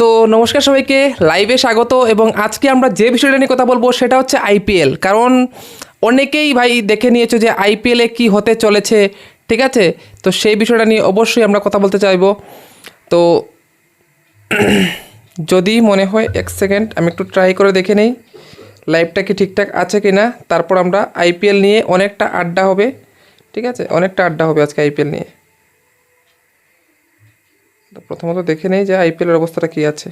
তো নমস্কার সবাইকে লাইভে স্বাগত এবং আজকে আমরা যে বিষয়টা নিয়ে কথা বলব সেটা হচ্ছে আইপিএল কারণ অনেকেই ভাই দেখে নিয়েছো যে আইপিএলে কি হতে চলেছে, ঠিক আছে? তো সেই বিষয়টা নিয়ে অবশ্যই আমরা কথা বলতে চাইব। তো যদি মনে হয়, এক সেকেন্ড, আমি একটু ট্রাই করে দেখে নেই। লাইভটা কি ঠিকঠাক আছে কি না তারপর আমরা আইপিএল নিয়ে অনেকটা আড্ডা হবে। ঠিক আছে? অনেকটা আড্ডা হবে আজকে আইপিএল নিয়ে। প্রথমত দেখে নেই যে আইপিএলের অবস্থাটা কী আছে।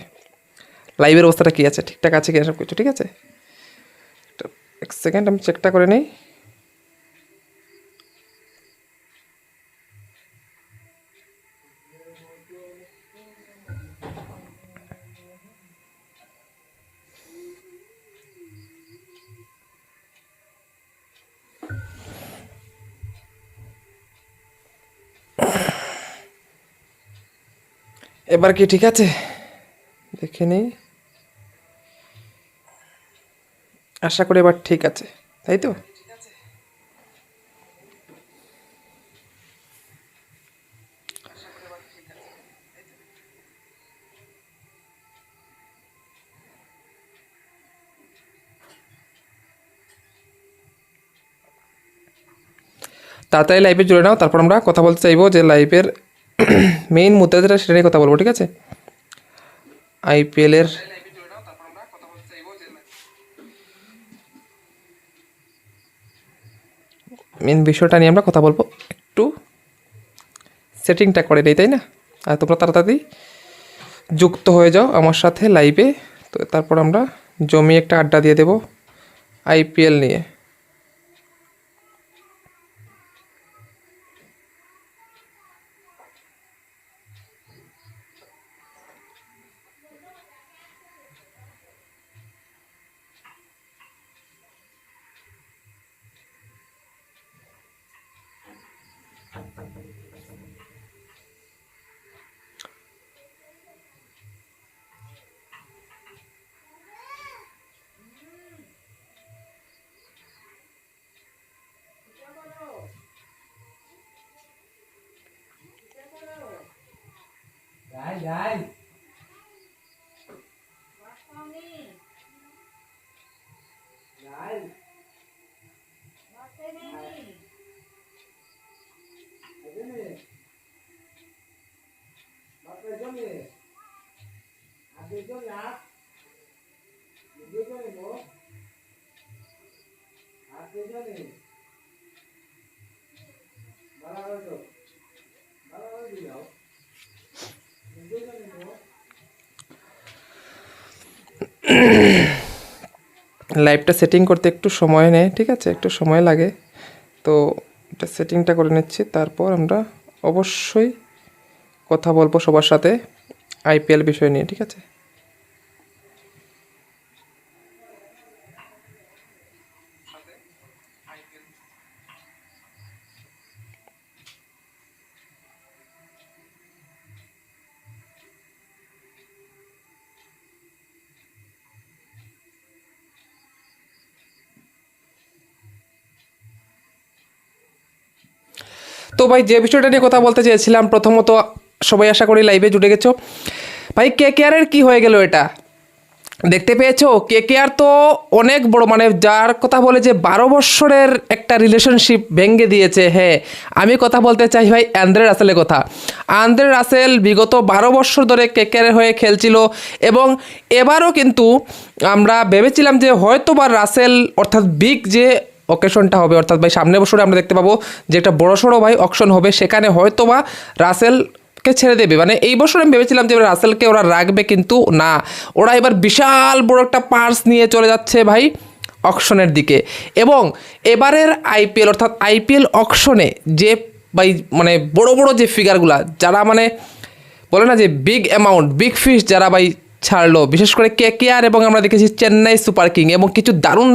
লাইভের অবস্থাটা কী আছে? ঠিকঠাক আছে কি না সব কিছু ঠিক আছে? এক সেকেন্ড আমি চেকটা করে নিই। এবার কি ঠিক আছে? দেখে নিই আশা করি এবার ঠিক আছে, তাই তো? তাড়াতাড়ি লাইভে জুড়ে নাও, তারপর আমরা কথা বলতে চাইব যে লাইভের মেইন মুদ্রা যেটা, সেটা নিয়ে কথা বলব, ঠিক আছে? আইপিএলের মেন বিষয়টা নিয়ে আমরা কথা বলব। একটু সেটিংটা করে নেই, তাই না? আর তোমরা তাড়াতাড়ি যুক্ত হয়ে যাও আমার সাথে লাইভে তো তারপর আমরা জমি একটা আড্ডা দিয়ে দেব আইপিএল নিয়ে। Dạy, dạy. Bắt con đi. Dạy. Bắt cái này đi. bắt Cái này. Bắt cái giống này. bắt cái giống bắt Cái giống này bố. À, cái giống này. Bà ra rồi. লাইভটা setting করতে একটু সময় নেয়, ঠিক আছে? একটু সময় লাগে। তো এটা সেটিংটা করে নিচ্ছি। তারপর আমরা অবশ্যই কথা বলব সবার সাথে আইপিএল বিষয় নিয়ে, ঠিক আছে? তো ভাই, যে বিষয়টা নিয়ে কথা বলতে চেয়েছিলাম, প্রথমত সবাই আশা করি লাইভে জুটে গেছো। ভাই, কে কেয়ারের কি হয়ে গেল এটা? দেখতে পেয়েছ? কে কেয়ার তো অনেক বড় মানে যার কথা বলে যে বারো বৎসরের একটা রিলেশনশিপ ভেঙে দিয়েছে হ্যাঁ। আমি কথা বলতে চাই ভাই অ্যান্দ্রে রাসেলের কথা। আন্দ্রে রাসেল বিগত বারো বৎসর ধরে কে কেয়ারের হয়ে খেলছিল এবং এবারও কিন্তু আমরা ভেবেছিলাম যে হয়তো বা রাসেল, অর্থাৎ বিগ যে অকেশনটা হবে। অর্থাৎ ভাই, সামনের বছরে আমরা দেখতে পাবো যে একটা বড় সড়ো ভাই অকশন হবে। সেখানে হয়তো বা রাসেলকে ছেড়ে দেবে। মানে এই বছর আমি ভেবেছিলাম যে রাসেলকে ওরা রাখবে, কিন্তু না। ওরা এবার বিশাল বড় একটা পার্স নিয়ে চলে যাচ্ছে ভাই অকশনের দিকে। এবং এবারের আইপিএল অর্থাৎ আইপিএল অকশনে যে ভাই মানে বড় বড় যে ফিগারগুলা যারা মানে বলে না যে বিগ অ্যামাউন্ট বিগ ফিশ যারা ভাই ছাড়লো। বিশেষ করে কে কে আর এবং আমরা দেখেছি চেন্নাই সুপার কিং এবং কিছু দারুণ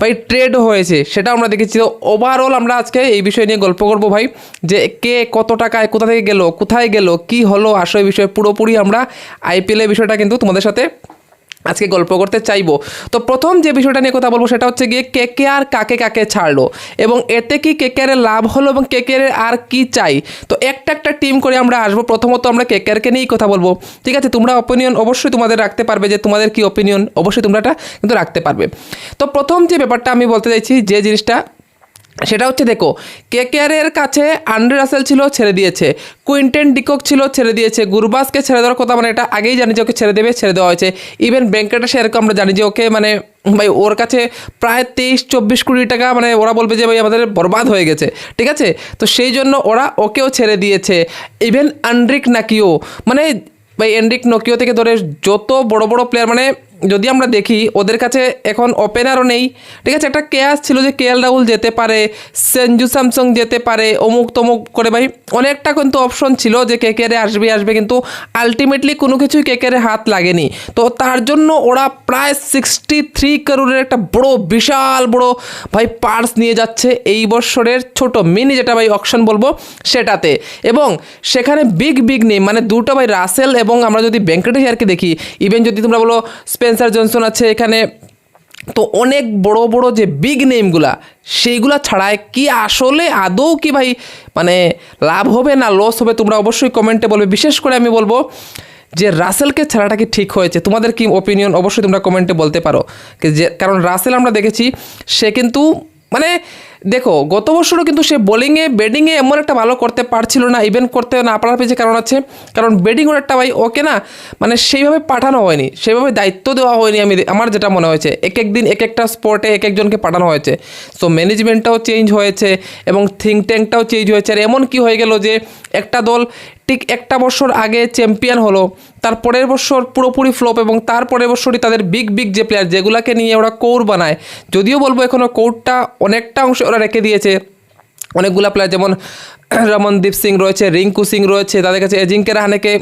ভাই ট্রেড হয়েছে, সেটা আমরা দেখেছি। তো ওভারঅল আমরা আজকে এই বিষয় নিয়ে গল্প করব ভাই, যে কে কত টাকায়, কোথা থেকে গেল, কোথায় গেল, কি হলো, আসলে বিষয়ে পুরোপুরি আমরা আইপিএলের বিষয়টা কিন্তু তোমাদের সাথে আজকে গল্প করতে চাইব। তো প্রথম যে বিষয়টা নিয়ে কথা বলব সেটা হচ্ছে গিয়ে কে কে আর কাকে কাকে ছাড়লো এবং এতে কি কে কে লাভ হলো এবং কে কে আর কি চাই? তো একটা একটা টিম করে আমরা আসব। প্রথমত আমরা কে কে নিয়েই কথা বলব। ঠিক আছে, তোমরা অপিনিয়ন অবশ্যই তোমাদের রাখতে পারবে যে তোমাদের কি অপিনিয়ন অবশ্যই তোমরা এটা কিন্তু রাখতে পারবে। তো প্রথম যে ব্যাপারটা আমি বলতে চাইছি, যে জিনিসটা সেটা হচ্ছে দেখো কে কেয়ারের কাছে আন্ড্রে রাসেল ছিল, ছেড়ে দিয়েছে। কুইন্টেন ডিকক ছিল, ছেড়ে দিয়েছে। গুরবাসকে ছেড়ে দেওয়ার কথা মানে এটা আগেই জানি যে ওকে ছেড়ে দেবে, ছেড়ে দেওয়া হয়েছে। ইভেন ব্যাংকেটা সেরকম আমরা জানি যে ওকে মানে ভাই, ওর কাছে প্রায় তেইশ, চব্বিশ কোটি টাকা মানে ওরা বলবে যে ভাই, আমাদের বরবাদ হয়ে গেছে। ঠিক আছে? তো সেই জন্য ওরা ওকেও ছেড়ে দিয়েছে। ইভেন আন্ড্রিক নাকিও মানে ভাই এন্ড্রিক নোকিও থেকে ধরে যত বড় বড় প্লেয়ার মানে যদি আমরা দেখি, ওদের কাছে এখন ওপেনারও নেই। ঠিক আছে, একটা কেয়াস ছিল যে কে এল রাহুল যেতে পারে সেঞ্জু স্যামসং যেতে পারে, অমুক তমুক করে ভাই। অনেকটা কিন্তু অপশন ছিল যে কে কে আসবে আসবে, কিন্তু আলটিমেটলি কোনো কিছুই কে কে হাত লাগেনি। তো তার জন্য ওরা প্রায় সিক্সটি থ্রি করোড়ের একটা বড়, বিশাল, বড় ভাই পার্স নিয়ে যাচ্ছে এই বছরের ছোট মিনি যেটা ভাই অকশন বলব সেটাতে। এবং সেখানে বিগ বিগ নেই মানে দুটো ভাই রাসেল এবং আমরা যদি ব্যাংকেটেশিয়ারকে দেখি ইভেন যদি তোমরা বলো স্পেন্সার জনসন আছে এখানে। তো অনেক বড় বড় যে বিগ নেমগুলা সেইগুলা ছাড়ায় কি আসলে আদৌ কি ভাই মানে লাভ হবে না লস হবে, তোমরা অবশ্যই কমেন্টে বলবে। বিশেষ করে আমি বলব যে রাসেলকে ছাড়াটা কি ঠিক হয়েছে? তোমাদের কি ওপিনিয়ন অবশ্যই তোমরা কমেন্টে বলতে পারো। যে কারণ রাসেল আমরা দেখেছি, সে কিন্তু মানে দেখো, গত বছরও কিন্তু সে বোলিংয়ে ব্যাটিংয়ে এমন একটা ভালো করতে পারছিল না ইভেন করতে না পারার পেছনে কারণ আছে, কারণ ব্যাটিং একটা ভাই, ওকে না মানে সেইভাবে পাঠানো হয়নি, সেইভাবে দায়িত্ব দেওয়া হয়নি আমি, আমার যেটা মনে হয়েছে, এক এক দিন, এক একটা স্পটে এক একজনকে পাঠানো হয়েছে। সো ম্যানেজমেন্টটাও চেঞ্জ হয়েছে এবং থিঙ্ক ট্যাঙ্কটাও চেঞ্জ হয়েছে, আর এমন কি হয়ে গেল যে, একটা দল ঠিক একটা বছর আগে চ্যাম্পিয়ন হলো তার পরের বছর পুরোপুরি ফ্লপ এবং তার পরের বছরই তাদের বিগ বিগ যে প্লেয়ার যেগুলাকে নিয়ে ওরা কৌর বানায়, যদিও বলব এখনও কৌরটা অনেকটা অংশ ওরা রেখে দিয়েছে। অনেকগুলা প্লেয়ার যেমন রমনদীপ সিং রয়েছে, রিঙ্কু সিং রয়েছে, তাদের কাছে এজিঙ্কে রাহানেকে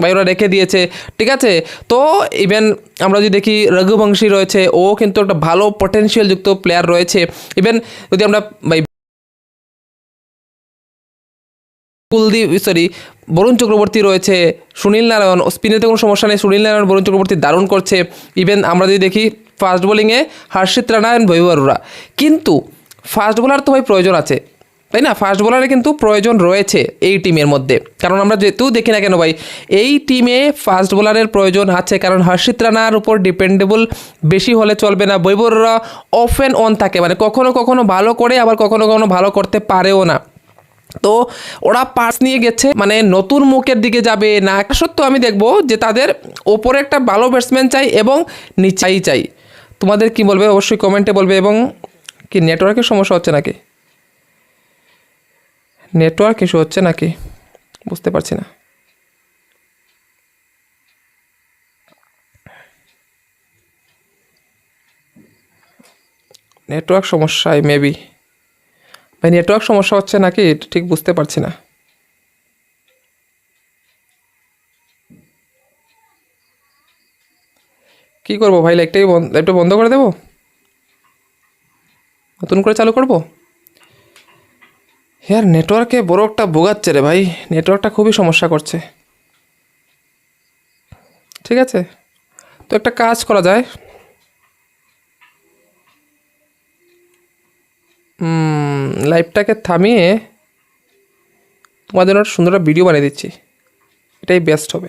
ভাই ওরা রেখে দিয়েছে। ঠিক আছে? তো ইভেন আমরা যদি দেখি রঘুবংশী রয়েছে, ও কিন্তু একটা ভালো পটেনশিয়াল যুক্ত প্লেয়ার রয়েছে। ইভেন যদি আমরা ভাই কুলদীপ সরি বরুণ চক্রবর্তী রয়েছে, সুনীল নারায়ণ স্পিনেতে কোনো সমস্যা নেই, সুনীল নারায়ণ, বরুণ চক্রবর্তী দারুণ করছে। ইভেন আমরা যদি দেখি ফাস্ট বোলিংয়ে হর্ষিত রানা অ্যান্ড কিন্তু ফাস্ট বোলার তো ভাই প্রয়োজন আছে, তাই না? ফাস্ট বোলারে কিন্তু প্রয়োজন রয়েছে এই টিমের মধ্যে। কারণ আমরা যেহেতু দেখি না কেন ভাই, এই টিমে ফাস্ট বোলারের প্রয়োজন আছে, কারণ হর্ষিত রানার উপর ডিপেন্ডেবল বেশি হলে চলবে না। বৈবররা অফ অ্যান্ড অন থাকে মানে কখনো কখনো ভালো করে, আবার কখনো কখনো ভালো করতে পারেও না। তো ওরা পাস নিয়ে গেছে মানে নতুন মুখের দিকে যাবে না। সত্ত্বেও আমি দেখব যে তাদের ওপরে একটা ভালো ব্যাটসম্যান চাই এবং নিচাই চাই। তোমাদের কি বলবে? অবশ্যই কমেন্টে বলবে এবং কি নেটওয়ার্কের সমস্যা হচ্ছে নাকি? নেটওয়ার্ক ইস্যু হচ্ছে নাকি? বুঝতে পারছি না। নেটওয়ার্ক সমস্যায় মেবি ভাই নেটওয়ার্ক সমস্যা হচ্ছে নাকি? ঠিক বুঝতে পারছি না। কি করব ভাই লাইটটাই লাইটটা বন্ধ করে দেবো? নতুন করে চালু করব? হ্যাঁ নেটওয়ার্কে বড় একটা ভোগাচ্ছে রে ভাই। নেটওয়ার্কটা খুবই সমস্যা করছে। ঠিক আছে? তো একটা কাজ করা যায়। লাইভটাকে থামিয়ে তোমাদের একটা সুন্দর ভিডিও বানিয়ে দিচ্ছি। এটাই বেস্ট হবে।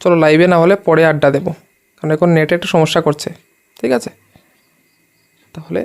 চলো লাইভে না হলে পরে আড্ডা দেবো। কারণ এখন নেটে একটু সমস্যা করছে। ঠিক আছে? তাহলে